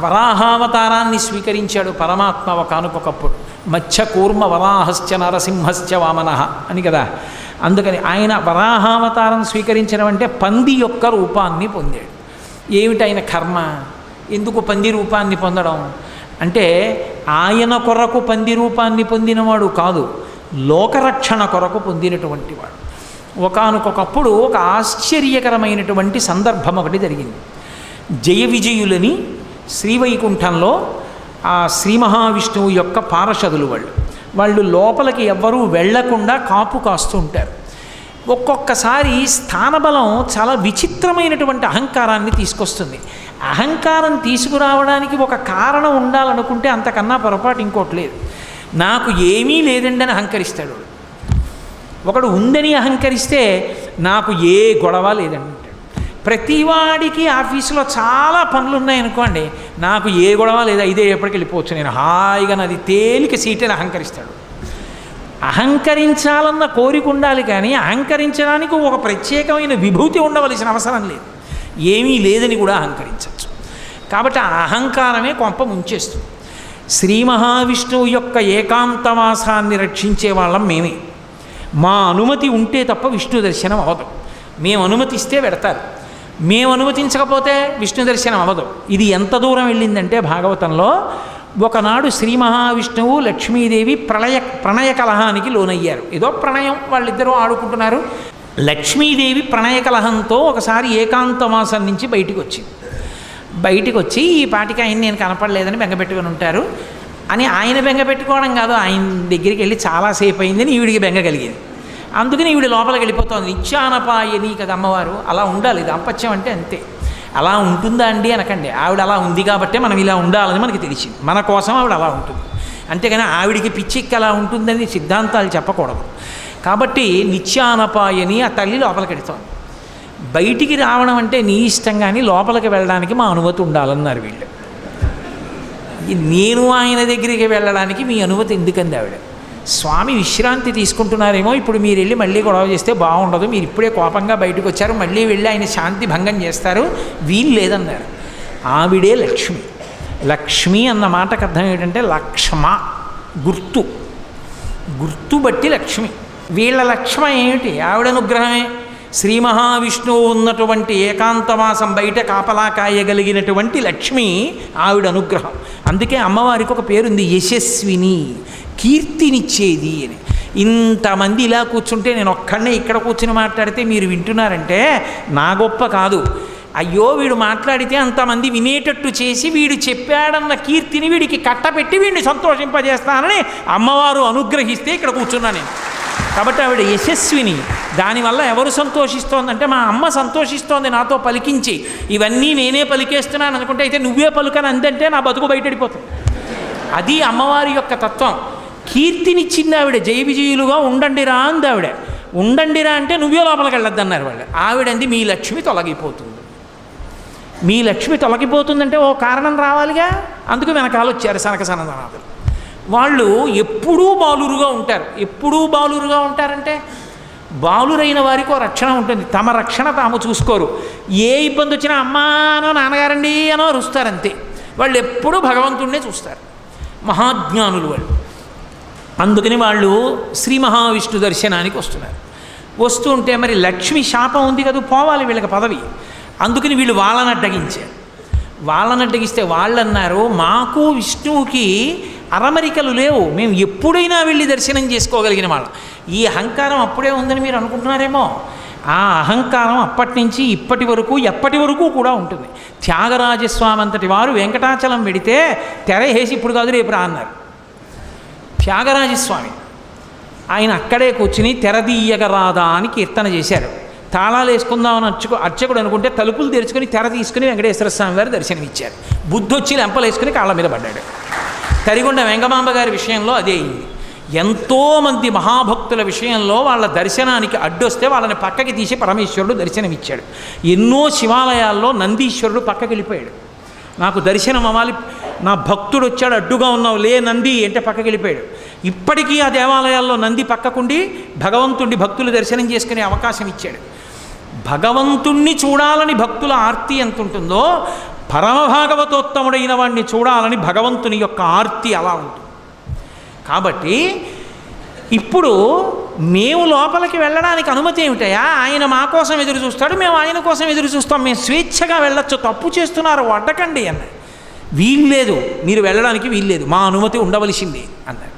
వరాహావతారాన్ని స్వీకరించాడు పరమాత్మ ఒకనకొకప్పుడు మత్స్య కూర్మ వరాహశ్చ నరసింహశ్చ వామన అని కదా. అందుకని ఆయన వరాహావతారం స్వీకరించడం అంటే పంది యొక్క రూపాన్ని పొందాడు. ఏమిటి ఆయన కర్మ? ఎందుకు పంది రూపాన్ని పొందడం? అంటే ఆయన కొరకు పంది రూపాన్ని పొందినవాడు కాదు లోకరక్షణ కొరకు పొందినటువంటి వాడు. ఒకనకొకప్పుడు ఒక ఆశ్చర్యకరమైనటువంటి సందర్భం ఒకటి జరిగింది. జయ విజయులని శ్రీవైకుంఠంలో ఆ శ్రీ మహావిష్ణువు యొక్క పారషదులు వాళ్ళు. వాళ్ళు లోపలికి ఎవ్వరూ వెళ్ళకుండా కాపు కాస్తూ ఉంటారు. ఒక్కొక్కసారి స్థానబలం చాలా విచిత్రమైనటువంటి అహంకారాన్ని తీసుకొస్తుంది. అహంకారం తీసుకురావడానికి ఒక కారణం ఉండాలనుకుంటే అంతకన్నా పొరపాటు ఇంకోటి లేదు. నాకు ఏమీ లేదండి అని అహంకరిస్తాడు ఒకడు ఉందని అహంకరిస్తే నాకు ఏ గొడవ లేదండి. ప్రతివాడికి ఆఫీసులో చాలా పనులు ఉన్నాయనుకోండి నాకు ఏ గొడవ లేదా ఇదే ఎప్పటికి వెళ్ళిపోవచ్చు. నేను హాయిగా నాది తేలిక సీట్ అని అహంకరిస్తాడు. అహంకరించాలన్న కోరిక ఉండాలి కానీ అహంకరించడానికి ఒక ప్రత్యేకమైన విభూతి ఉండవలసిన అవసరం లేదు. ఏమీ లేదని కూడా అహంకరించవచ్చు. కాబట్టి ఆ అహంకారమే కొంప ముంచేస్తుంది. శ్రీ మహావిష్ణువు యొక్క ఏకాంతవాసాన్ని రక్షించే వాళ్ళం మేమే. మా అనుమతి ఉంటే తప్ప విష్ణు దర్శనం అవదు. మేము అనుమతిస్తే పెడతారు మేము అనుమతించకపోతే విష్ణు దర్శనం అవ్వదు. ఇది ఎంత దూరం వెళ్ళిందంటే భాగవతంలో ఒకనాడు శ్రీ మహావిష్ణువు లక్ష్మీదేవి ప్రళయ ప్రణయ కలహానికి లోనయ్యారు. ఏదో ప్రణయం వాళ్ళిద్దరూ ఆడుకుంటున్నారు. లక్ష్మీదేవి ప్రణయ కలహంతో ఒకసారి ఏకాంతమాసం నుంచి బయటికి వచ్చింది బయటికి వచ్చి ఈ పాటికి ఆయన నేను కనపడలేదని బెంగపెట్టుకొని ఉంటారు. అని ఆయన బెంగ పెట్టుకోవడం కాదు ఆయన దగ్గరికి వెళ్ళి చాలాసేపు అయిందని ఈవిడికి బెంగ కలిగింది. అందుకని ఈవిడ లోపలికి వెళ్ళిపోతుంది. నిత్యానపాయని కదా అమ్మవారు. అలా ఉండాలి. దాంపత్యం అంటే అంతే. అలా ఉంటుందా అండి అనకండి. ఆవిడ అలా ఉంది కాబట్టే మనం ఇలా ఉండాలని మనకి తెలిసింది. మన కోసం ఆవిడ అలా ఉంటుంది. అంతేగాని ఆవిడికి పిచ్చిక్కి అలా ఉంటుందని సిద్ధాంతాలు చెప్పకూడదు. కాబట్టి నిత్యానపాయని ఆ తల్లి లోపలికి వెళుతోంది. బయటికి రావడం అంటే నీ ఇష్టం కానీ లోపలికి వెళ్ళడానికి మా అనుమతి ఉండాలన్నారు వీళ్ళు. నేను ఆయన దగ్గరికి వెళ్ళడానికి మీ అనుమతి ఎందుకంది ఆవిడ? స్వామి విశ్రాంతి తీసుకుంటున్నారేమో ఇప్పుడు మీరు వెళ్ళి మళ్ళీ గొడవ చేస్తే బాగుండదు. మీరు ఇప్పుడే కోపంగా బయటకు వచ్చారు మళ్ళీ వెళ్ళి ఆయన శాంతి భంగం చేస్తారు. వీలు లేదన్నారు. ఆవిడే లక్ష్మి. లక్ష్మి అన్న మాటకు అర్థం ఏంటంటే లక్ష్మ గుర్తు. గుర్తు బట్టి లక్ష్మి. వీళ్ళ లక్ష్మ ఏమిటి? ఆవిడ అనుగ్రహమే. శ్రీ మహావిష్ణువు ఉన్నటువంటి ఏకాంతవాసం బయట కాపలా కాయగలిగినటువంటి లక్ష్మి ఆవిడ అనుగ్రహం. అందుకే అమ్మవారికి ఒక పేరుంది యశస్విని కీర్తినిచ్చేది అని. ఇంతమంది ఇలా కూర్చుంటే నేను ఒక్కడనే ఇక్కడ కూర్చుని మాట్లాడితే మీరు వింటున్నారంటే నా గొప్ప కాదు. అయ్యో వీడు మాట్లాడితే అంతమంది వినేటట్టు చేసి వీడు చెప్పాడన్న కీర్తిని వీడికి కట్టపెట్టి వీడిని సంతోషింపజేస్తానని అమ్మవారు అనుగ్రహిస్తే ఇక్కడ కూర్చున్నా నేను. కాబట్టి ఆవిడ యశస్విని. దానివల్ల ఎవరు సంతోషిస్తోందంటే మా అమ్మ సంతోషిస్తోంది నాతో పలికించి. ఇవన్నీ నేనే పలికేస్తున్నాను అనుకుంటే అయితే నువ్వే పలుకని అందంటే నా బతుకు బయటడిపోతుంది అది అమ్మవారి యొక్క తత్వం. కీర్తినిచ్చింది ఆవిడ జయ విజయులుగా ఉండండిరా అంది ఆవిడ. ఉండండిరా అంటే నువ్వే లోపలికి వెళ్ళొద్దన్నారు వాళ్ళు. ఆవిడంది మీ లక్ష్మి తొలగిపోతుంది. మీ లక్ష్మి తొలగిపోతుందంటే ఓ కారణం రావాలిగా? అందుకు వెనకాల వచ్చారు సనక సనదనాథులు వాళ్ళు ఎప్పుడూ బాలురుగా ఉంటారు. ఎప్పుడూ బాలురుగా ఉంటారంటే బాలురైన వారికి ఓ రక్షణ ఉంటుంది. తమ రక్షణ తాము చూసుకోరు. ఏ ఇబ్బంది వచ్చినా అమ్మా అనో నాన్నగారండి అనో అరుస్తారంతే. వాళ్ళు ఎప్పుడూ భగవంతుడినే చూస్తారు. మహాజ్ఞానులు వాళ్ళు. అందుకని వాళ్ళు శ్రీ మహావిష్ణు దర్శనానికి వస్తున్నారు. వస్తూ ఉంటే మరి లక్ష్మి శాపం ఉంది కదా పోవాలి వీళ్ళకి పదవి. అందుకని వీళ్ళు వాళ్ళని అడ్డగించారు వాళ్ళని అడ్డగిస్తే వాళ్ళు అన్నారు మాకు విష్ణువుకి అరమరికలు లేవు. మేము ఎప్పుడైనా వెళ్ళి దర్శనం చేసుకోగలిగిన వాళ్ళం. ఈ అహంకారం అప్పుడే ఉందని మీరు అనుకుంటున్నారేమో? ఆ అహంకారం అప్పటి నుంచి ఇప్పటి వరకు ఎప్పటి వరకు కూడా ఉంటుంది. త్యాగరాజస్వామి అంతటి వారు వెంకటాచలం వెడితే తెర వేసి ఇప్పుడు కాదు రేపు రా అన్నారు. త్యాగరాజస్వామి ఆయన అక్కడే కూర్చుని తెరదీయగరాదా అని కీర్తన చేశారు. తాళాలు వేసుకుందామని అర్చకు అర్చకుడు అనుకుంటే తలుపులు తెరుచుకొని తెర తీసుకుని వెంకటేశ్వర స్వామి వారు దర్శనమిచ్చారు. బుద్ధి వచ్చి లెంపలు వేసుకుని కాళ్ళ మీద పడ్డాడు. కరిగొండ వెంగమాంబ గారి విషయంలో అదే అయింది. ఎంతోమంది మహాభక్తుల విషయంలో వాళ్ళ దర్శనానికి అడ్డొస్తే వాళ్ళని పక్కకి తీసి పరమేశ్వరుడు దర్శనమిచ్చాడు. ఎన్నో శివాలయాల్లో నందీశ్వరుడు పక్కకి వెళ్ళిపోయాడు. నాకు దర్శనం అవ్వాలి నా భక్తుడు వచ్చాడు అడ్డుగా ఉన్నావు లే నంది అంటే పక్కకి వెళ్ళిపోయాడు. ఇప్పటికీ ఆ దేవాలయాల్లో నంది పక్కకుండి భగవంతుడి భక్తులు దర్శనం చేసుకునే అవకాశం ఇచ్చాడు. భగవంతుణ్ణి చూడాలని భక్తుల ఆర్తి ఎంత ఉంటుందో పరమభాగవతోత్తముడైన వాడిని చూడాలని భగవంతుని యొక్క ఆర్తి అలా ఉంటుంది. కాబట్టి ఇప్పుడు మేము లోపలికి వెళ్ళడానికి అనుమతి ఏమిటయా ఆయన మా కోసం ఎదురు చూస్తాడు మేము ఆయన కోసం ఎదురు చూస్తాం. మేము స్వేచ్ఛగా వెళ్ళొచ్చు తప్పు చేస్తున్నారు అడ్డకండి అన్నాడు. వీల్లేదు మీరు వెళ్ళడానికి వీల్లేదు మా అనుమతి ఉండవలసిందే అన్నాడు.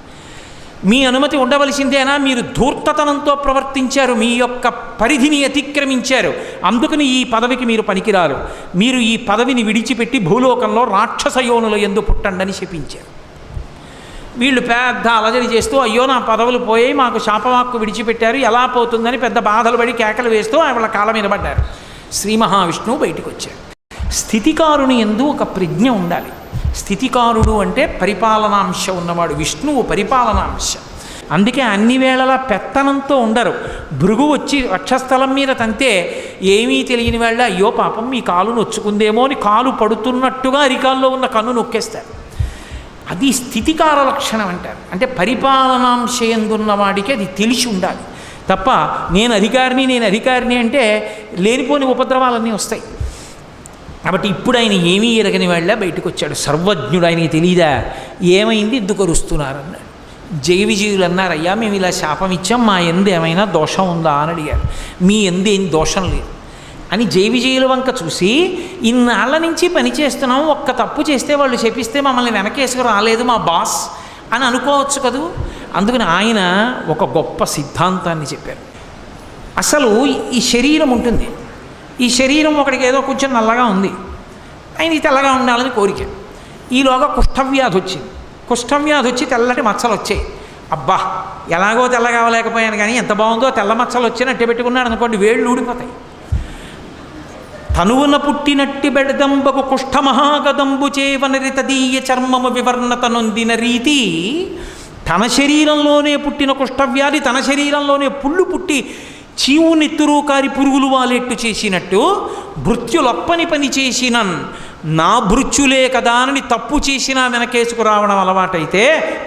మీ అనుమతి ఉండవలసిందేనా? మీరు ధూర్తతనంతో ప్రవర్తించారు మీ యొక్క పరిధిని అతిక్రమించారు. అందుకని ఈ పదవికి మీరు పనికిరారు. మీరు ఈ పదవిని విడిచిపెట్టి భూలోకంలో రాక్షసయోనుల ఎందు పుట్టండని శపించారు. వీళ్ళు పెద్ద అలజడి చేస్తూ అయ్యో నా పదవులు పోయి మాకు శాపవాక్కు విడిచిపెట్టారు ఎలా పోతుందని పెద్ద బాధలు పడి కేకలు వేస్తూ వాళ్ళ కాళ్ళ మీద పడ్డారు. శ్రీ మహావిష్ణువు బయటకు వచ్చారు స్థితికారుని ఎందు ఒక ప్రజ్ఞ ఉండాలి. స్థితికారుడు అంటే పరిపాలనాంశ ఉన్నవాడు. విష్ణువు పరిపాలనాంశ. అందుకే అన్ని వేళలా పెత్తనంతో ఉండరు. భృగు వచ్చి వక్షస్థలం మీద తంతే ఏమీ తెలియని వాళ్ళ అయ్యో పాపం మీ కాలు నొచ్చుకుందేమో అని కాలు పడుతున్నట్టుగా అరికాల్లో ఉన్న కన్ను నొక్కేస్తారు. అది స్థితికార లక్షణం అంటారు. అంటే పరిపాలనాంశయందున్న వాడికి అది తెలిసి ఉండాలి. తప్ప నేను అధికారిని నేను అధికారిని అంటే లేనిపోని ఉపద్రవాలన్నీ వస్తాయి. కాబట్టి ఇప్పుడు ఆయన ఏమీ ఎరగని వాళ్ళ బయటకు వచ్చాడు సర్వజ్ఞుడు ఆయనకి తెలియదా ఏమైంది? ఎందుకు అరుస్తున్నారు జయ విజయులు అన్నారు అయ్యా మేము ఇలా శాపం ఇచ్చాం మా ఎందు ఏమైనా దోషం ఉందా అని అడిగారు. మీ ఎందు ఏం దోషం లేదు. అని జయ విజయుల వంక చూసి ఇన్నాళ్ళ నుంచి పని చేస్తున్నాం ఒక్క తప్పు చేస్తే వాళ్ళు చెప్పిస్తే మమ్మల్ని వెనకేసుకు రాలేదు మా బాస్ అని అనుకోవచ్చు కదూ? అందుకని ఆయన ఒక గొప్ప సిద్ధాంతాన్ని చెప్పారు. అసలు ఈ శరీరం ఉంటుంది. ఈ శరీరం ఒకడికి ఏదో కొంచెం నల్లగా ఉంది. ఆయన తెల్లగా ఉండాలని కోరిక. ఈలోగా కుష్ఠవ్యాధి వచ్చింది. కుష్ఠవ్యాధి వచ్చి తెల్లటి మచ్చలు వచ్చాయి. అబ్బా ఎలాగో తెల్లగావలేకపోయాను కానీ ఎంత బాగుందో తెల్ల మచ్చలు వచ్చినట్టు పెట్టుకున్నాడు అనుకోండి వేళ్ళు ఊడిపోతాయి. తనువున పుట్టినట్టి బెడదంబకు కుష్ఠమహాగదంబు చేవనరి తదీయ చర్మము వివర్ణత నొందిన రీతి తన శరీరంలోనే పుట్టిన కుష్ఠవ్యాధి తన శరీరంలోనే పుళ్ళు పుట్టి చీవు నెత్తురు కారి పురుగులు వాలెట్టు చేసినట్టు భృత్యులొప్పని పని చేసినన్. నా భృత్యులే కదానని తప్పు చేసినా వెనకేసుకురావడం అలవాటైతే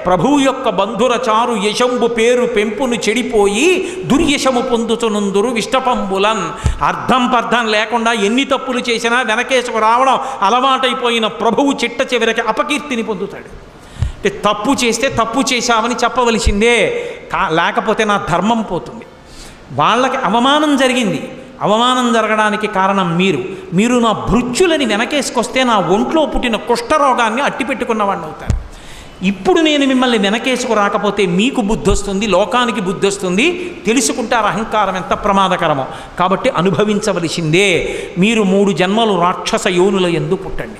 ప్రభువు యొక్క బంధుర చారు యశంబు పేరు పెంపును చెడిపోయి దుర్యశము పొందుతునందురు విష్టపంబులన్. అర్థం పర్థం లేకుండా ఎన్ని తప్పులు చేసినా వెనకేసుకురావడం అలవాటైపోయిన ప్రభువు చిట్ట చివరికి అపకీర్తిని పొందుతాడు. అంటే తప్పు చేస్తే తప్పు చేశామని చెప్పవలసిందే. కా లేకపోతే నా ధర్మం పోతుంది. వాళ్ళకి అవమానం జరిగింది. అవమానం జరగడానికి కారణం మీరు. మీరు నా భృత్యులని వెనకేసుకొస్తే నా ఒంట్లో పుట్టిన కుష్ఠరోగాన్ని అట్టిపెట్టుకున్న వాడిని అవుతారు. ఇప్పుడు నేను మిమ్మల్ని వెనకేసుకు రాకపోతే మీకు బుద్ధి వస్తుంది లోకానికి బుద్ధి వస్తుంది తెలుసుకుంటారు అహంకారం ఎంత ప్రమాదకరమో. కాబట్టి అనుభవించవలసిందే మీరు మూడు జన్మలు రాక్షస యోనుల ఎందు పుట్టండి.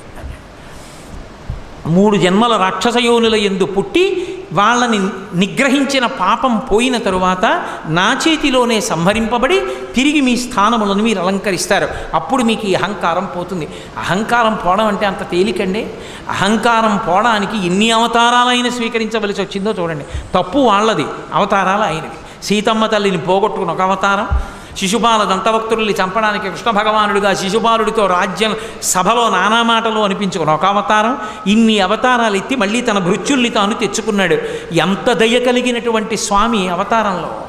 మూడు జన్మల రాక్షస యోనుల ఎందు పుట్టి వాళ్ళని నిగ్రహించిన పాపం పోయిన తరువాత నా చేతిలోనే సంహరింపబడి తిరిగి మీ స్థానములను మీరు అలంకరిస్తారు. అప్పుడు మీకు ఈ అహంకారం పోతుంది. అహంకారం పోవడం అంటే అంత తేలికండి. అహంకారం పోవడానికి ఎన్ని అవతారాలైన స్వీకరించవలసి వచ్చిందో చూడండి. తప్పు వాళ్ళది అవతారాలు అయినవి సీతమ్మ తల్లిని పోగొట్టుకుని ఒక అవతారం శిశుపాల దంతభక్తుల్ని చంపడానికి కృష్ణ భగవానుడిగా శిశుపాలుడితో రాజ్యం సభలో నానా మాటలు అనిపించుకున్న ఒక అవతారం ఇన్ని అవతారాలు ఎత్తి మళ్ళీ తన భృత్యుల్ని తాను తెచ్చుకున్నాడు. ఎంత దయ కలిగినటువంటి స్వామి అవతారంలో.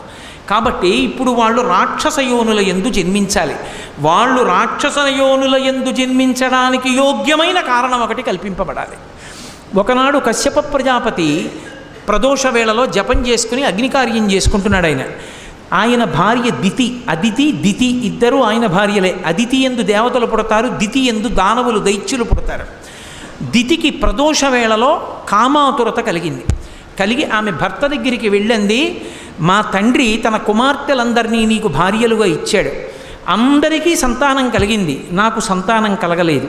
కాబట్టి ఇప్పుడు వాళ్ళు రాక్షస యోనుల ఎందు జన్మించాలి. వాళ్ళు రాక్షస యోనుల ఎందు జన్మించడానికి యోగ్యమైన కారణం ఒకటి కల్పింపబడాలి. ఒకనాడు కశ్యప ప్రజాపతి ప్రదోష వేళలో జపం చేసుకుని అగ్నికార్యం చేసుకుంటున్నాడు ఆయన. ఆయన భార్య దితి అదితి దితి ఇద్దరు ఆయన భార్యలే. అదితి ఎందు దేవతలు పుడతారు దితి ఎందు దానవులు దైత్యులు పుడతారు. దితికి ప్రదోష వేళలో కామాతురత కలిగింది. కలిగి ఆమె భర్త దగ్గరికి వెళ్ళింది మా తండ్రి తన కుమార్తెలందరినీ నీకు భార్యలుగా ఇచ్చాడు. అందరికీ సంతానం కలిగింది. నాకు సంతానం కలగలేదు.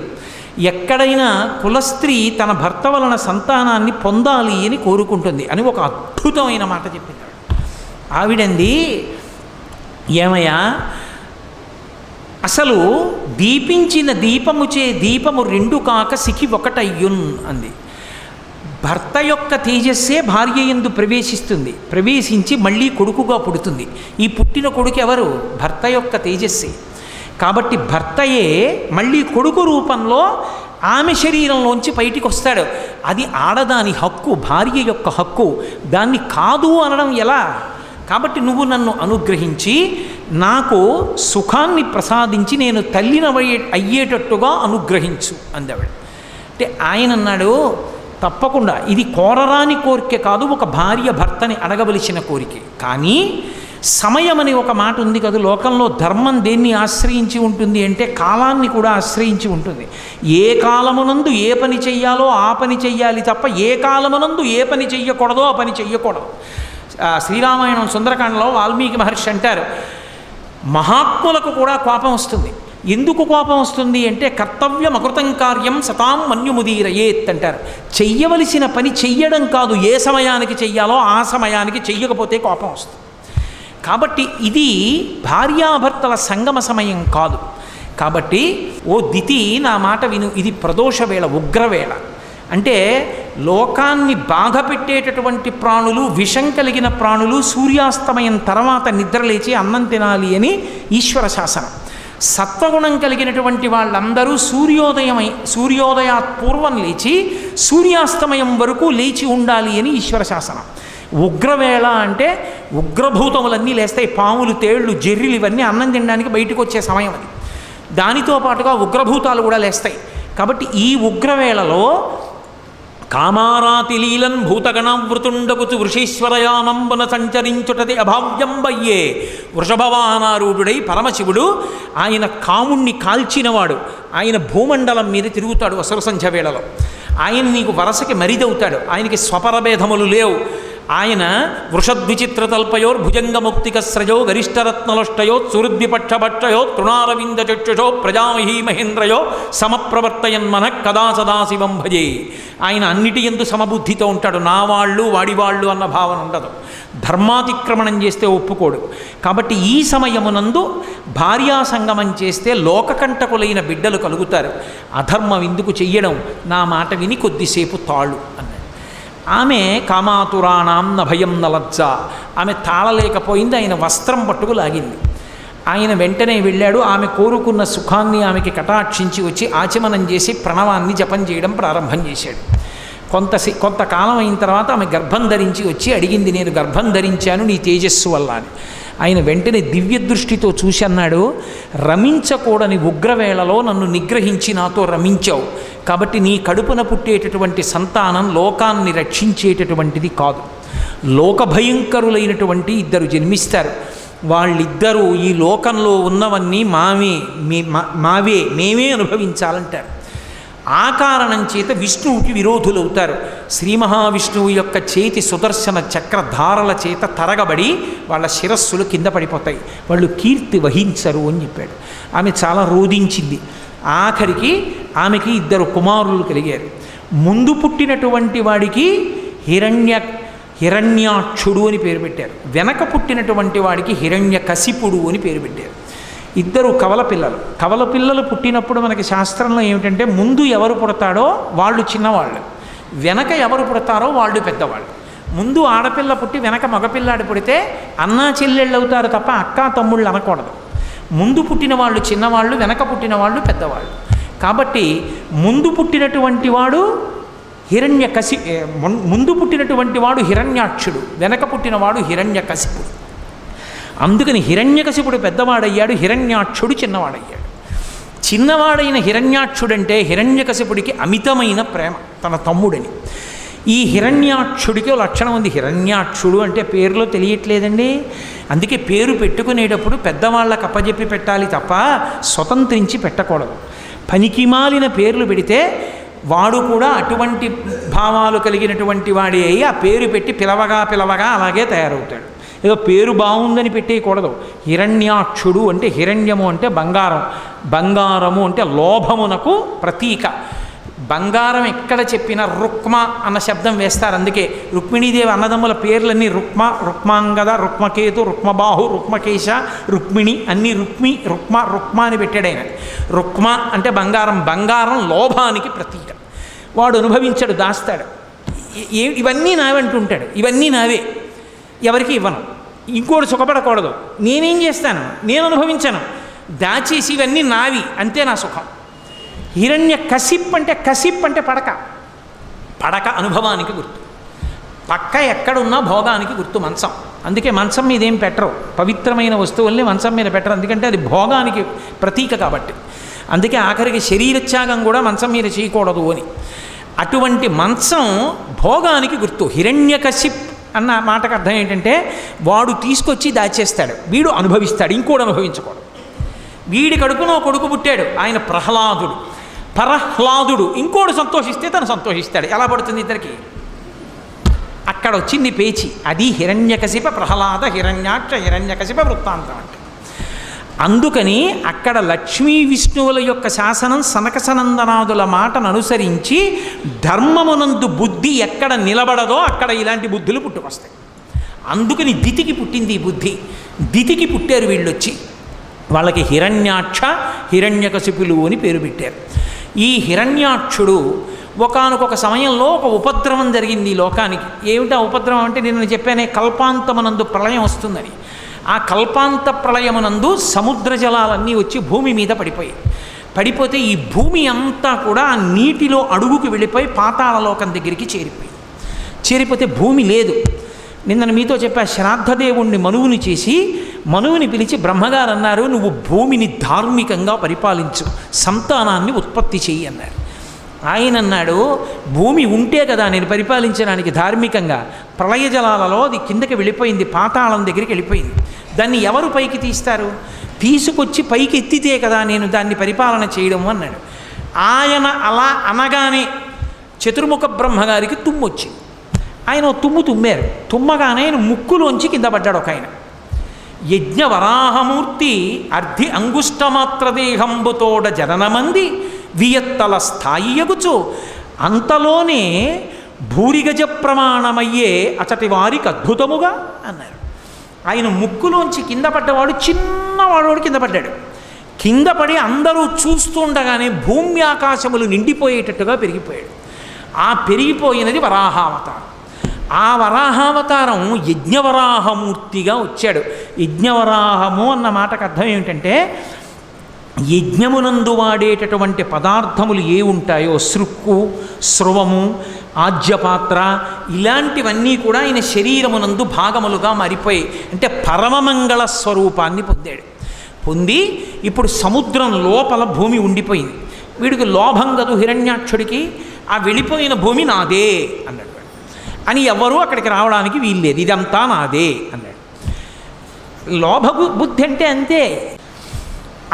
ఎక్కడైనా కులస్త్రీ తన భర్త వలన సంతానాన్ని పొందాలి అని కోరుకుంటుంది అని ఒక అద్భుతమైన మాట చెప్పింది ఆవిడంది ఏమయ్యా అసలు దీపించిన దీపముచే దీపము రెండు కాక సికి ఒకటయ్యున్ అంది. భర్త యొక్క తేజస్సే భార్య ఎందు ప్రవేశిస్తుంది. ప్రవేశించి మళ్ళీ కొడుకుగా పుడుతుంది. ఈ పుట్టిన కొడుకు ఎవరు? భర్త యొక్క తేజస్సే. కాబట్టి భర్తయే మళ్ళీ కొడుకు రూపంలో ఆమె శరీరంలోంచి బయటికి వస్తాడు అది ఆడదాని హక్కు భార్య యొక్క హక్కు. దాన్ని కాదు అనడం ఎలా? కాబట్టి నువ్వు నన్ను అనుగ్రహించి నాకు సుఖాన్ని ప్రసాదించి నేను తల్లినవయ్యే అయ్యేటట్టుగా అనుగ్రహించు అందావిడ. అంటే ఆయన అన్నాడు తప్పకుండా ఇది కోరరాని కోరిక కాదు ఒక భార్య భర్తని అడగవలసిన కోరికే. కానీ సమయం అని ఒక మాట ఉంది కదా లోకంలో ధర్మం దేన్ని ఆశ్రయించి ఉంటుంది అంటే కాలాన్ని కూడా ఆశ్రయించి ఉంటుంది. ఏ కాలమునందు ఏ పని చెయ్యాలో ఆ పని చెయ్యాలి తప్ప ఏ కాలమునందు ఏ పని చెయ్యకూడదో ఆ పని చెయ్యకూడదు. శ్రీరామాయణం సుందరకాండలో వాల్మీకి మహర్షి అంటారు మహాత్ములకు కూడా కోపం వస్తుంది. ఎందుకు కోపం వస్తుంది అంటే కర్తవ్యం అకృతం కార్యం సతాం మన్యుముదీరయేత్ అంటారు. చెయ్యవలసిన పని చెయ్యడం కాదు ఏ సమయానికి చెయ్యాలో ఆ సమయానికి చెయ్యకపోతే కోపం వస్తుంది. కాబట్టి ఇది భార్యాభర్తల సంగమ సమయం కాదు. కాబట్టి ఓ దితి నా మాట విను ఇది ప్రదోష వేళ ఉగ్రవేళ. అంటే లోకాన్ని బాధ పెట్టేటటువంటి ప్రాణులు విషం కలిగిన ప్రాణులు సూర్యాస్తమయం తర్వాత నిద్రలేచి అన్నం తినాలి అని ఈశ్వర శాసనం. సత్వగుణం కలిగినటువంటి వాళ్ళందరూ సూర్యోదయమై సూర్యోదయాత్ పూర్వం లేచి సూర్యాస్తమయం వరకు లేచి ఉండాలి అని ఈశ్వర శాసనం. ఉగ్రవేళ అంటే ఉగ్రభూతములన్నీ లేస్తాయి పాములు తేళ్ళు జెర్రిలు ఇవన్నీ అన్నం తినడానికి బయటకు వచ్చే సమయం అది. దానితో పాటుగా ఉగ్రభూతాలు కూడా లేస్తాయి. కాబట్టి ఈ ఉగ్రవేళలో కామారాతిలీలం భూతగణావృతుండగుతు వృషీశ్వరయానంబున సంచరించుటది అభావ్యంబయ్యే. వృషభవానారూఢుడై పరమశివుడు ఆయన కాముణ్ణి కాల్చినవాడు. ఆయన భూమండలం మీద తిరుగుతాడు అసలు సంధ్య వేళలో. ఆయన నీకు వరసకి మరిదవుతాడు. ఆయనకి స్వపరభేదములు లేవు. ఆయన వృషద్విచిత్రతల్పయోర్ భుజంగముక్తిక స్రజో గరిష్టరత్నలుష్టయో సురుద్విపక్షభక్షయో తృణారవింద చక్షుషో ప్రజామహీ మహేంద్రయో సమప్రవర్తయన్మన కదా సదాశివం భజే. ఆయన అన్నిటి ఎందు సమబుద్ధితో ఉంటాడు. నా వాళ్ళు వాడి వాళ్ళు అన్న భావన ఉండదు. ధర్మాతిక్రమణం చేస్తే ఒప్పుకోడు. కాబట్టి ఈ సమయమునందు భార్యా సంగమం చేస్తే లోకకంటకులైన బిడ్డలు కలుగుతారు. అధర్మం ఎందుకు చెయ్యడం నా మాట విని కొద్దిసేపు తాళ్ళు అన్నారు ఆమె కామాతురాణం నభయం నలజ్జ ఆమె తాళలేకపోయింది ఆయన వస్త్రం పట్టుకు లాగింది. ఆయన వెంటనే వెళ్ళాడు ఆమె కోరుకున్న సుఖాన్ని ఆమెకి కటాక్షించి వచ్చి ఆచమనం చేసి ప్రణవాన్ని జపం చేయడం ప్రారంభం చేశాడు. కొంత కొంతకాలం అయిన తర్వాత ఆమె గర్భం ధరించి వచ్చి అడిగింది నేను గర్భం ధరించాను నీ తేజస్సు వల్ల అని. ఆయన వెంటనే దివ్య దృష్టితో చూసి అన్నాడు రమించకూడని ఉగ్రవేళలో నన్ను నిగ్రహించి నాతో రమించావు. కాబట్టి నీ కడుపున పుట్టేటటువంటి సంతానం లోకాన్ని రక్షించేటటువంటిది కాదు. లోకభయంకరులైనటువంటి ఇద్దరు జన్మిస్తారు. వాళ్ళిద్దరూ ఈ లోకంలో ఉన్నవన్నీ మావే మే మా- మావే మేమే అనుభవించాలంటారు. ఆ కారణం చేత విష్ణువుకి విరోధులవుతారు. శ్రీ మహావిష్ణువు యొక్క చేతి సుదర్శన చక్రధారల చేత తరగబడి వాళ్ళ శిరస్సులు కింద పడిపోతాయి. వాళ్ళు కీర్తి వహించరు అని చెప్పాడు. ఆమె చాలా రోధించింది. ఆఖరికి ఆమెకి ఇద్దరు కుమారులు కలిగారు. ముందు పుట్టినటువంటి వాడికి హిరణ్య హిరణ్యాక్షుడు అని పేరు పెట్టారు. వెనక పుట్టినటువంటి వాడికి హిరణ్య కసిపుడు అని పేరు పెట్టారు. ఇద్దరు కవల పిల్లలు. కవల పిల్లలు పుట్టినప్పుడు మనకి శాస్త్రంలో ఏమిటంటే ముందు ఎవరు పుడతాడో వాళ్ళు చిన్నవాళ్ళు. వెనక ఎవరు పుడతారో వాళ్ళు పెద్దవాళ్ళు. ముందు ఆడపిల్ల పుట్టి వెనక మగపిల్లాడు పుడితే అన్నా చెల్లెళ్ళు అవుతారు తప్ప అక్కా తమ్ముళ్ళు అనకూడదు. ముందు పుట్టిన వాళ్ళు చిన్నవాళ్ళు వెనక పుట్టిన వాళ్ళు పెద్దవాళ్ళు. కాబట్టి ముందు పుట్టినటువంటి వాడు హిరణ్య కసి ముందు పుట్టినటువంటి వాడు హిరణ్యాక్షుడు వెనక పుట్టినవాడు హిరణ్య కసిపుడు అందుకని హిరణ్యకశిపుడు పెద్దవాడయ్యాడు హిరణ్యాక్షుడు చిన్నవాడయ్యాడు. చిన్నవాడైన హిరణ్యాక్షుడంటే హిరణ్యకశిపుడికి అమితమైన ప్రేమ తన తమ్ముడని. ఈ హిరణ్యాక్షుడికి లక్షణం ఉంది. హిరణ్యాక్షుడు అంటే పేరులో తెలియట్లేదండి. అందుకే పేరు పెట్టుకునేటప్పుడు పెద్దవాళ్ళకి అప్పజెప్పి పెట్టాలి తప్ప స్వతంత్రించి పెట్టకూడదు. పనికిమాలిన పేర్లు పెడితే వాడు కూడా అటువంటి భావాలు కలిగినటువంటి వాడి అయి ఆ పేరు పెట్టి పిలవగా పిలవగా అలాగే తయారవుతాడు. ఏదో పేరు బాగుందని పెట్టేయకూడదు. హిరణ్యాక్షుడు అంటే హిరణ్యము అంటే బంగారం. బంగారము అంటే లోభమునకు ప్రతీక. బంగారం ఎక్కడ చెప్పినా రుక్మ అన్న శబ్దం వేస్తారు. అందుకే రుక్మిణీదేవి అన్నదమ్ముల పేర్లన్నీ రుక్మ రుక్మాంగద రుక్మకేతు రుక్మబాహు రుక్మకేశ రుక్మిణి అన్ని రుక్మి రుక్మ రుక్మ అని పెట్టాడైన రుక్మ అంటే బంగారం. బంగారం లోభానికి ప్రతీక. వాడు అనుభవించాడు దాస్తాడు. ఏ- ఇవన్నీ నావంటుంటాడు. ఇవన్నీ నావే. ఎవరికి ఇవ్వను. ఇంకోటి సుఖపడకూడదు. నేనేం చేస్తాను? నేను అనుభవించాను. దాచేసి ఇవన్నీ నావి. అంతే నా సుఖం. హిరణ్య కసిప్ అంటే కసిప్ అంటే పడక. పడక అనుభవానికి గుర్తు. పక్క ఎక్కడున్నా భోగానికి గుర్తు మంచం. అందుకే మంచం మీద ఏం పెట్టరు. పవిత్రమైన వస్తువుల్ని మంచం మీద పెట్టరు. ఎందుకంటే అది భోగానికి ప్రతీక కాబట్టి. అందుకే ఆఖరికి శరీరత్యాగం కూడా మంచం మీద చేయకూడదు అని. అటువంటి మంచం భోగానికి గుర్తు. హిరణ్యకశిప్ అన్న మాటకు అర్థం ఏంటంటే వాడు తీసుకొచ్చి దాచేస్తాడు. వీడు అనుభవిస్తాడు. ఇంకోడు అనుభవించకూడదు. వీడి కడుపునో కొడుకు పుట్టాడు. ఆయన ప్రహ్లాదుడు. పరహ్లాదుడు. ఇంకోడు సంతోషిస్తే తను సంతోషిస్తాడు. ఎలా పడుతుంది ఇద్దరికి? అక్కడ వచ్చింది పేచి. అది హిరణ్యకశిప ప్రహ్లాద హిరణ్యాక్ష హిరణ్యకశిప వృత్తాంతం అంటే. అందుకని అక్కడ లక్ష్మీ విష్ణువుల యొక్క శాసనం సనకసనందనాదుల మాటను అనుసరించి ధర్మమునందు బుద్ధి ఎక్కడ నిలబడదో అక్కడ ఇలాంటి బుద్ధులు పుట్టుకొస్తాయి అందుకని దితికి పుట్టింది ఈ బుద్ధి. దితికి పుట్టారు వీళ్ళొచ్చి. వాళ్ళకి హిరణ్యాక్ష హిరణ్యకశిపులు అని పేరు పెట్టారు. ఈ హిరణ్యాక్షుడు ఒకానొక సమయంలో ఒక ఉపద్రవం జరిగింది ఈ లోకానికి. ఏమిటా ఉపద్రవం అంటే నేను చెప్పానే కల్పాంతమనందు ప్రళయం వస్తుందని. ఆ కల్పాంత ప్రళయమునందు సముద్ర జలాలన్నీ వచ్చి భూమి మీద పడిపోయాయి. పడిపోతే ఈ భూమి అంతా కూడా నీటిలో అడుగుకు వెళ్ళిపోయి పాతాళలోకం దగ్గరికి చేరిపోయింది. చేరిపోతే భూమి లేదు. నిన్న మీతో చెప్పా శ్రాద్ధదేవుణ్ణి మనువుని చేసి మనువుని పిలిచి బ్రహ్మగారు అన్నారు నువ్వు భూమిని ధార్మికంగా పరిపాలించు సంతానాన్ని ఉత్పత్తి చెయ్యి అన్నారు. ఆయన అన్నాడు భూమి ఉంటే కదా నేను పరిపాలించడానికి ధార్మికంగా ప్రళయ జలాలలో అది కిందకి వెళ్ళిపోయింది పాతాళం దగ్గరికి వెళ్ళిపోయింది. దాన్ని ఎవరు పైకి తీస్తారు? తీసుకొచ్చి పైకి ఎత్తితే కదా నేను దాన్ని పరిపాలన చేయడం అన్నాడు. ఆయన అలా అనగానే చతుర్ముఖ బ్రహ్మగారికి తుమ్ము వచ్చింది ఆయన ఓ తుమ్ము తుమ్మారు. తుమ్మగానే ఆయన ముక్కులోంచి కింద పడ్డాడు ఒక ఆయన. యజ్ఞవరాహమూర్తి అర్ధి అంగుష్టమాత్రదేహంబుతోడ జననమంది వియత్తల స్థాయి ఎగుచు. అంతలోనే భూరిగజ ప్రమాణమయ్యే అచటి వారికి అద్భుతముగా అన్నారు. ఆయన ముక్కులోంచి కింద పడ్డవాడు చిన్నవాడు కింద పడ్డాడు. కింద పడి అందరూ చూస్తుండగానే భూమి ఆకాశములు నిండిపోయేటట్టుగా పెరిగిపోయాడు. ఆ పెరిగిపోయినది వరాహావతారం. ఆ వరాహావతారం యజ్ఞవరాహమూర్తిగా వచ్చాడు. యజ్ఞవరాహము అన్న మాటకు అర్థం ఏమిటంటే యజ్ఞమునందు వాడేటటువంటి పదార్థములు ఏ ఉంటాయో సృక్కు స్రవము ఆజ్యపాత్ర ఇలాంటివన్నీ కూడా ఆయన శరీరమునందు భాగములుగా మారిపోయి అంటే పరమమంగళ స్వరూపాన్ని పొందాడు. పొంది ఇప్పుడు సముద్రం లోపల భూమి ఉండిపోయింది. వీడికి లోభం కదు హిరణ్యాక్షుడికి ఆ వెళ్ళిపోయిన భూమి నాదే అన్నాడు అని ఎవరూ అక్కడికి రావడానికి వీల్లేదు ఇదంతా నాదే అన్నాడు. లోభ బు- బుద్ధి అంటే అంతే.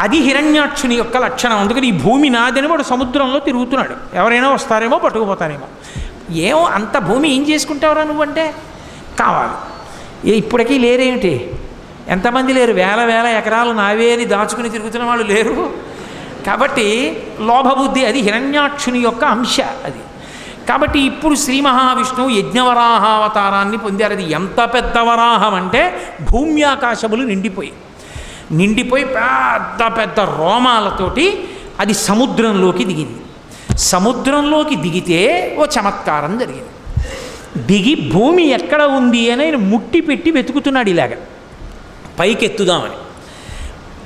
అది హిరణ్యాక్షుని యొక్క లక్షణం అందుకని ఈ భూమి నాదని వాడు సముద్రంలో తిరుగుతున్నాడు. ఎవరైనా వస్తారేమో పట్టుకుపోతారేమో. ఏమో అంత భూమి ఏం చేసుకుంటావురా నువ్వంటే? కావాలి. ఏ ఇప్పటికీ లేరేమిటి? ఎంతమంది లేరు? వేల వేల ఎకరాలు నావే అని దాచుకుని తిరుగుతున్న వాళ్ళు లేరు. కాబట్టి లోభబుద్ధి అది హిరణ్యాక్షుని యొక్క అంశ అది. కాబట్టి ఇప్పుడు శ్రీ మహావిష్ణువు యజ్ఞవరాహావతారాన్ని పొందారు. అది ఎంత పెద్ద వరాహం అంటే భూమి ఆకాశములు నిండిపోయి. నిండిపోయి పెద్ద పెద్ద రోమాలతోటి అది సముద్రంలోకి దిగింది. సముద్రంలోకి దిగితే ఓ చమత్కారం జరిగింది. దిగి భూమి ఎక్కడ ఉంది అని ఆయన ముట్టి పెట్టి వెతుకుతున్నాడు ఇలాగ. పైకెత్తుదామని.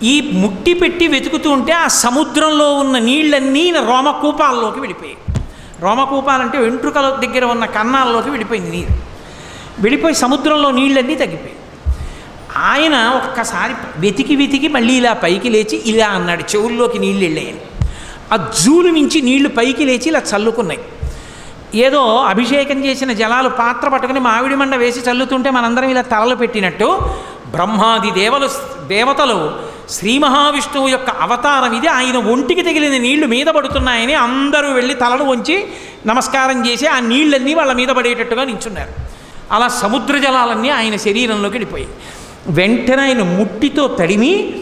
ఈ ముట్టి పెట్టి వెతుకుతూ ఉంటే ఆ సముద్రంలో ఉన్న నీళ్ళన్నీ రోమకూపాల్లోకి వెళ్ళిపోయాయి. రోమకూపాలంటే వెంట్రుకల దగ్గర ఉన్న కన్నాల్లోకి వెళ్ళిపోయింది నీరు. వెళ్ళిపోయి సముద్రంలో నీళ్ళన్నీ తగ్గిపోయాయి. ఆయన ఒక్కసారి వెతికి వెతికి మళ్ళీ ఇలా పైకి లేచి ఇలా అన్నాడు చెవుల్లోకి నీళ్ళు వెళ్ళాయని. ఆ జూలు నుంచి నీళ్ళు పైకి లేచి ఇలా చల్లుకున్నాయి. ఏదో అభిషేకం చేసిన జలాలు పాత్ర పట్టుకుని మామిడి మండ వేసి చల్లుతుంటే మనందరం ఇలా తలలు పెట్టినట్టు బ్రహ్మాది దేవలు దేవతలు శ్రీ మహావిష్ణువు యొక్క అవతారం ఇది. ఆయన ఒంటికి తగిలిన నీళ్ళు మీద పడుతున్నాయని అందరూ వెళ్ళి తలలు వంచి నమస్కారం చేసి ఆ నీళ్ళన్నీ వాళ్ళ మీద పడేటట్టుగా నించున్నారు. అలా సముద్ర జలాలన్నీ ఆయన శరీరంలోకి వెళ్ళిపోయాయి. వెంటనే ఆయన ముట్టితో తడిమి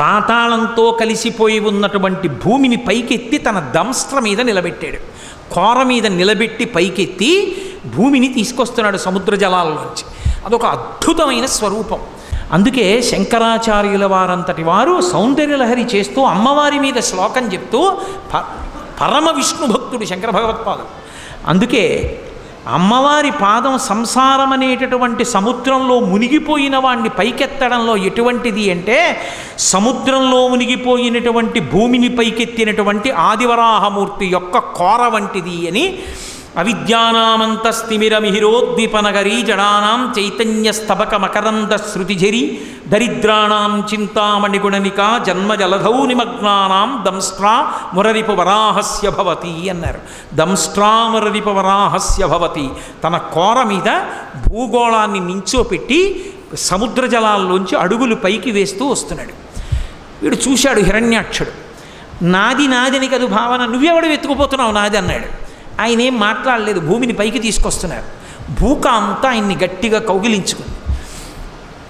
పాతాళంతో కలిసిపోయి ఉన్నటువంటి భూమిని పైకెత్తి తన దంస్ట్ర మీద నిలబెట్టాడు. కోర మీద నిలబెట్టి పైకెత్తి భూమిని తీసుకొస్తున్నాడు సముద్ర జలాల్లోంచి. అదొక అద్భుతమైన స్వరూపం. అందుకే శంకరాచార్యుల వారంతటి వారు సౌందర్యలహరి చేస్తూ అమ్మవారి మీద శ్లోకం చెప్తూ ప పరమ విష్ణు భక్తుడు శంకర భగవత్పాదుడు. అందుకే అమ్మవారి పాదం సంసారం అనేటటువంటి సముద్రంలో మునిగిపోయిన వాణ్ణి పైకెత్తడంలో ఎటువంటిది అంటే సముద్రంలో మునిగిపోయినటువంటి భూమిని పైకెత్తినటువంటి ఆదివరాహమూర్తి యొక్క కోర వంటిది అని అవిద్యానామంతస్తిమిరమిహిరోద్దీపనగరీ జడానాం చైతన్యస్తబక మకరంద శృతిఝరి దరిద్రాణాం చింతామణిగుణనికా జన్మజలధౌ నిమగ్నానాం దంస్ట్రా మురరిపు వరాహస్య భవతి అన్నారు. దంస్ట్రా మురరిపు వరాహస్య భవతి తన కోర మీద భూగోళాన్ని నించోపెట్టి సముద్ర జలాల్లోంచి అడుగులు పైకి వేస్తూ వస్తున్నాడు. వీడు చూశాడు హిరణ్యాక్షుడు. నాది నాదిని కదు భావన నువ్వెవడు వెతుకుపోతున్నావు నాది అన్నాడు. ఆయన ఏం మాట్లాడలేదు భూమిని పైకి తీసుకొస్తున్నారు. భూకాంతా ఆయన్ని గట్టిగా కౌగిలించుకుంది.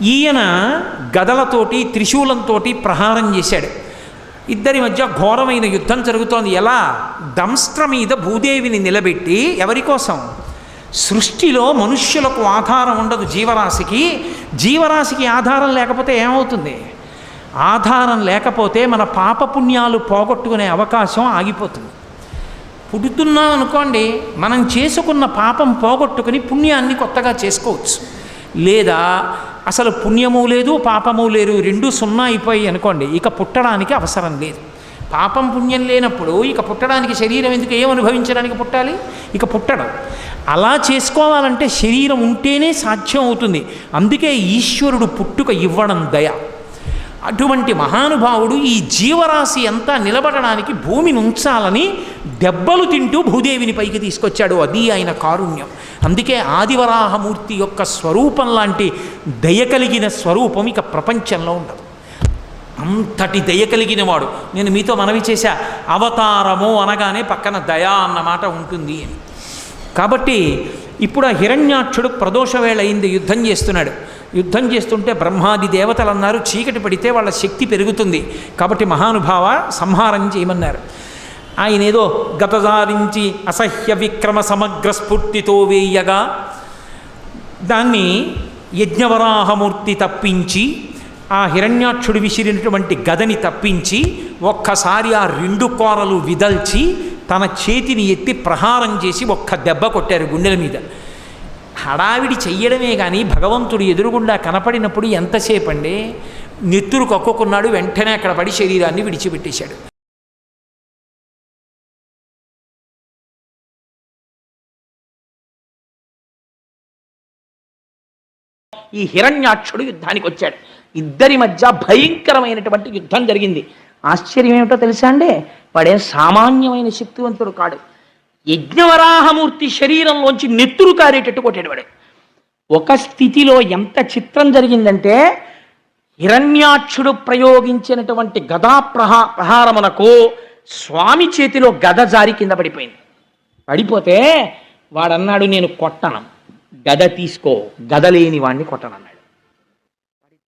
ఈయన గదలతోటి త్రిశూలంతో ప్రహారం చేశాడు. ఇద్దరి మధ్య ఘోరమైన యుద్ధం జరుగుతోంది. ఎలా? దంస్త్ర మీద భూదేవిని నిలబెట్టి ఎవరి కోసం? సృష్టిలో మనుష్యులకు ఆధారం ఉండదు జీవరాశికి. జీవరాశికి ఆధారం లేకపోతే ఏమవుతుంది? ఆధారం లేకపోతే మన పాపపుణ్యాలు పోగొట్టుకునే అవకాశం ఆగిపోతుంది. పుడుతున్నాం అనుకోండి మనం చేసుకున్న పాపం పోగొట్టుకుని పుణ్యాన్ని కొత్తగా చేసుకోవచ్చు. లేదా అసలు పుణ్యము లేదు పాపము లేదు రెండు సున్నా అయిపోయి అనుకోండి ఇక పుట్టడానికి అవసరం లేదు. పాపం పుణ్యం లేనప్పుడు ఇక పుట్టడానికి శరీరం ఎందుకు ఏం అనుభవించడానికి పుట్టాలి? ఇక పుట్టడం. అలా చేసుకోవాలంటే శరీరం ఉంటేనే సాధ్యం అవుతుంది. అందుకే ఈశ్వరుడు పుట్టుక ఇవ్వడం దయ. అటువంటి మహానుభావుడు ఈ జీవరాశి అంతా నిలబడడానికి భూమిని ఉంచాలని దెబ్బలు తింటూ భూదేవిని పైకి తీసుకొచ్చాడు. అది ఆయన కారుణ్యం. అందుకే ఆదివరాహమూర్తి యొక్క స్వరూపం లాంటి దయ కలిగిన స్వరూపం ఇక ప్రపంచంలో ఉండదు. అంతటి దయ కలిగిన వాడు. నేను మీతో మనవి చేశా అవతారము అనగానే పక్కన దయా అన్నమాట ఉంటుంది అని. కాబట్టి ఇప్పుడు ఆ హిరణ్యాక్షుడు ప్రదోషవేళ అయింది యుద్ధం చేస్తున్నాడు. యుద్ధం చేస్తుంటే బ్రహ్మాది దేవతలు అన్నారు చీకటి పడితే వాళ్ళ శక్తి పెరుగుతుంది. కాబట్టి మహానుభావ సంహారం చేయమన్నారు. ఆయన ఏదో గతదారించి అసహ్య విక్రమ సమగ్ర స్ఫూర్తితో వేయగా దాన్ని యజ్ఞవరాహమూర్తి తప్పించి ఆ హిరణ్యాక్షుడు విసిరినటువంటి గదని తప్పించి ఒక్కసారి ఆ రెండు కోరలు విదల్చి తన చేతిని ఎత్తి ప్రహారం చేసి ఒక్క దెబ్బ కొట్టారు గుండెల మీద. హడావిడి చెయ్యడమే కానీ భగవంతుడు ఎదురుగుండా కనపడినప్పుడు ఎంతసేపు అండి నెత్తురు కక్కుకున్నాడు వెంటనే అక్కడ పడి శరీరాన్ని విడిచిపెట్టేశాడు. ఈ హిరణ్యాక్షుడు యుద్ధానికి వచ్చాడు ఇద్దరి మధ్య భయంకరమైనటువంటి యుద్ధం జరిగింది. ఆశ్చర్యం ఏమిటో తెలుసా అండి? వాడేం సామాన్యమైన శక్తివంతుడు కాడు. యజ్ఞవరాహమూర్తి శరీరంలోంచి నెత్తురు కారేటట్టు కొట్టాడు ఒక స్థితిలో ఎంత చిత్రం జరిగిందంటే హిరణ్యాక్షుడు ప్రయోగించినటువంటి గదా ప్రహా ప్రహారమునకు స్వామి చేతిలో గద జారి కింద పడిపోయింది. పడిపోతే వాడన్నాడు నేను కొట్టను. గద తీసుకో. గద లేని వాడిని కొట్టనన్నాడు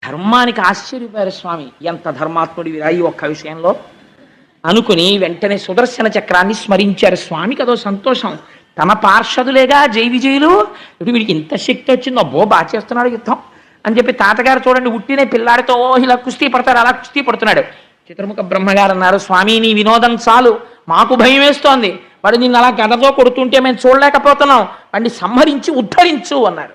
ధర్మానికి ఆశ్చర్యపోయారు స్వామి. ఎంత ధర్మాత్ముడి ఈ ఒక్క విషయంలో. అనుకుని వెంటనే సుదర్శన చక్రాన్ని స్మరించారు. స్వామికి అదో సంతోషం. తమ పార్షదులేగా జై విజయులు. ఇప్పుడు వీడికి ఇంత శక్తి వచ్చిందో బో బాగా చేస్తున్నాడు యుద్ధం. అని చెప్పి తాతగారు చూడండి ఉట్టినే పిల్లాడితో ఓ ఇలా కుస్తీ పడతాడు అలా కుస్తీ పడుతున్నాడు. చిత్రముఖ బ్రహ్మగారు అన్నారు స్వామి నీ వినోదం చాలు. మాకు భయం వేస్తోంది. వాడు నిన్ను అలా గదతో కొడుతుంటే మేము చూడలేకపోతున్నాం. వాడిని సంహరించి ఉద్ధరించు అన్నారు.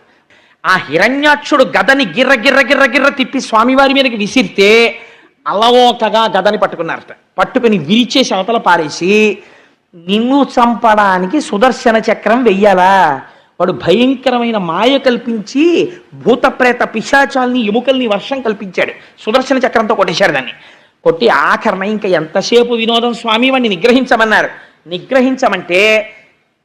ఆ హిరణ్యాక్షుడు గదని గిర్ర గిర్ర గిర్ర గిర్ర తిప్పి స్వామివారి మీదకి విసిరితే అలవోకగా గదని పట్టుకున్నారట. పట్టుకుని విరిచేసి అవతల పారేసి నిన్ను చంపడానికి సుదర్శన చక్రం వెయ్యాలా? వాడు భయంకరమైన మాయ కల్పించి భూతప్రేత పిశాచాల్ని ఎముకల్ని వర్షం కల్పించాడు. సుదర్శన చక్రంతో కొట్టేశాడు దాన్ని. కొట్టి ఆఖరణ ఇంకా ఎంతసేపు వినోదం స్వామి? వాడిని నిగ్రహించమన్నారు. నిగ్రహించమంటే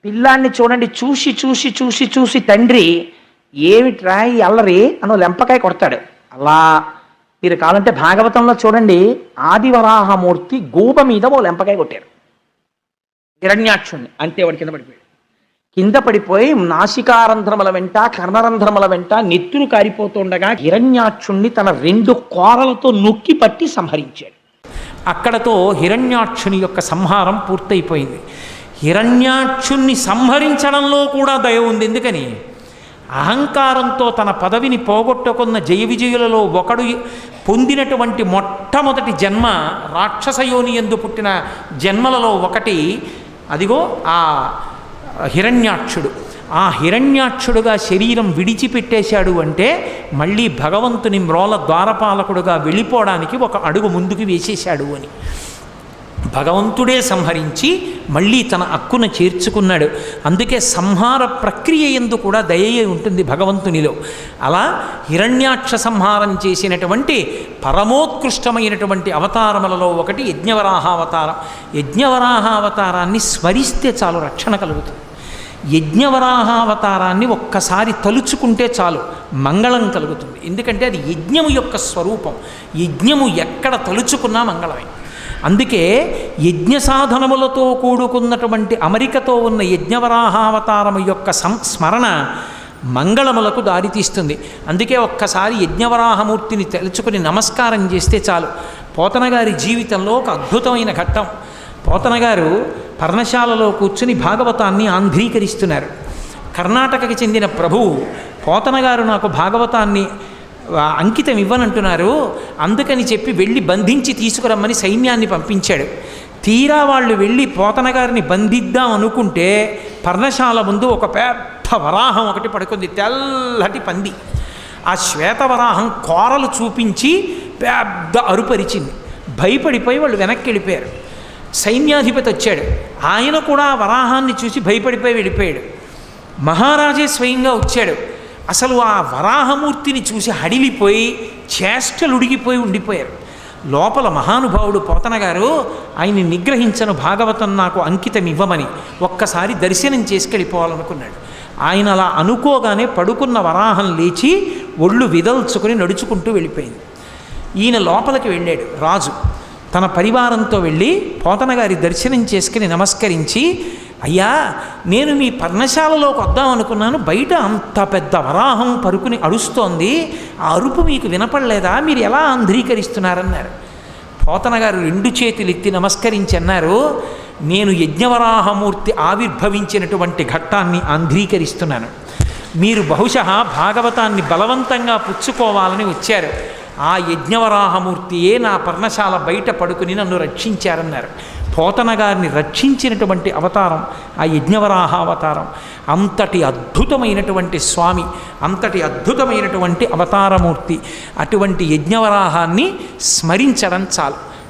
పిల్లాన్ని చూడండి చూసి చూసి చూసి చూసి తండ్రి ఏమిట్రా ఈ అల్లరి? అను లెంపకాయ కొడతాడు. అలా మీరు కావాలంటే భాగవతంలో చూడండి ఆదివరాహమూర్తి గోప మీద ఓ లెంపకాయ కొట్టారు. హిరణ్యాక్షుణ్ణి అంతే వాడి కింద పడిపోయాడు. కింద పడిపోయి నాసికారంధ్రముల వెంట కర్ణరంధ్రముల వెంట నెత్తురు కారిపోతుండగా హిరణ్యాక్షుణ్ణి తన రెండు కోరలతో నొక్కి పట్టి సంహరించాడు. అక్కడతో హిరణ్యాక్షుని యొక్క సంహారం పూర్తయిపోయింది. హిరణ్యాక్షుణ్ణి సంహరించడంలో కూడా దయ ఉంది. ఎందుకని? అహంకారంతో తన పదవిని పోగొట్టుకున్న జయ విజయులలో ఒకడు పొందినటువంటి మొట్టమొదటి జన్మ రాక్షసయోని ఎందు పుట్టిన జన్మలలో ఒకటి. అదిగో ఆ హిరణ్యాక్షుడు. ఆ హిరణ్యాక్షుడుగా శరీరం విడిచిపెట్టేశాడు అంటే మళ్ళీ భగవంతుని మ్రోల ద్వారపాలకుడుగా వెళ్ళిపోవడానికి ఒక అడుగు ముందుకు వేసేశాడు అని. భగవంతుడే సంహరించి మళ్ళీ తన అక్కున చేర్చుకున్నాడు. అందుకే సంహార ప్రక్రియ ఎందు కూడా దయ ఉంటుంది భగవంతునిలో. అలా హిరణ్యాక్ష సంహారం చేసినటువంటి పరమోత్కృష్టమైనటువంటి అవతారములలో ఒకటి యజ్ఞవరాహావతారం. యజ్ఞవరాహావతారాన్ని స్మరిస్తే చాలు రక్షణ కలుగుతుంది. యజ్ఞవరాహావతారాన్ని ఒక్కసారి తలుచుకుంటే చాలు మంగళం కలుగుతుంది. ఎందుకంటే అది యజ్ఞము యొక్క స్వరూపం. యజ్ఞము ఎక్కడ తలుచుకున్నా మంగళమే. అందుకే యజ్ఞ సాధనములతో కూడుకున్నటువంటి అమరికతో ఉన్న యజ్ఞవరాహావతారము యొక్క సంస్మరణ మంగళములకు దారితీస్తుంది. అందుకే ఒక్కసారి యజ్ఞవరాహమూర్తిని తెలుసుకుని నమస్కారం చేస్తే చాలు. పోతనగారి జీవితంలో ఒక అద్భుతమైన ఘట్టం. పోతనగారు పర్ణశాలలో కూర్చుని భాగవతాన్ని ఆంధ్రీకరిస్తున్నారు. కర్ణాటకకి చెందిన ప్రభువు పోతనగారు నాకు భాగవతాన్ని అంకితం ఇవ్వనంటున్నారు. అందుకని చెప్పి వెళ్ళి బంధించి తీసుకురమ్మని సైన్యాన్ని పంపించాడు. తీరా వాళ్ళు వెళ్ళి పోతనగారిని బంధిద్దాం అనుకుంటే పర్ణశాల ముందు ఒక పెద్ద వరాహం ఒకటి పడుకుంది. తెల్లటి పంది. ఆ శ్వేతవరాహం కోరలు చూపించి పెద్ద అరుపరిచింది. భయపడిపోయి వాళ్ళు వెనక్కి వెళ్ళిపోయారు. సైన్యాధిపతి వచ్చాడు. ఆయన కూడా వరాహాన్ని చూసి భయపడిపోయి వెళ్ళిపోయాడు. మహారాజే స్వయంగా వచ్చాడు. అసలు ఆ వరాహమూర్తిని చూసి హడిలిపోయి చేష్టలుడిగిపోయి ఉండిపోయారు. లోపల మహానుభావుడు పోతన గారు ఆయన్ని నిగ్రహించను భాగవతం నాకు అంకితం ఇవ్వమని ఒక్కసారి దర్శనం చేసుకెళ్ళిపోవాలనుకున్నాడు. ఆయన అలా అనుకోగానే పడుకున్న వరాహం లేచి ఒళ్ళు విదల్చుకుని నడుచుకుంటూ వెళ్ళిపోయింది. ఈయన లోపలికి వెళ్ళాడు. రాజు తన పరివారంతో వెళ్ళి పోతన గారి దర్శనం చేసుకుని నమస్కరించి అయ్యా నేను మీ పర్ణశాలలోకి వద్దాం అనుకున్నాను. బయట అంత పెద్ద వరాహం పరుకుని అరుస్తోంది. ఆ అరుపు మీకు వినపడలేదా? మీరు ఎలా అంధ్రీకరిస్తున్నారన్నారు పోతన గారు రెండు చేతులు ఎత్తి నమస్కరించి అన్నారు నేను యజ్ఞవరాహమూర్తి ఆవిర్భవించినటువంటి ఘట్టాన్ని అంధ్రీకరిస్తున్నాను మీరు బహుశా భాగవతాన్ని బలవంతంగా పుచ్చుకోవాలని వచ్చారు. ఆ యజ్ఞవరాహమూర్తియే నా పర్ణశాల బయట పడుకుని నన్ను రక్షించారన్నారు. పోతన గారిని రక్షించినటువంటి అవతారం ఆ యజ్ఞవరాహ అవతారం. అంతటి అద్భుతమైనటువంటి స్వామి అంతటి అద్భుతమైనటువంటి అవతారమూర్తి అటువంటి యజ్ఞవరాహాన్ని స్మరించడం చాలు.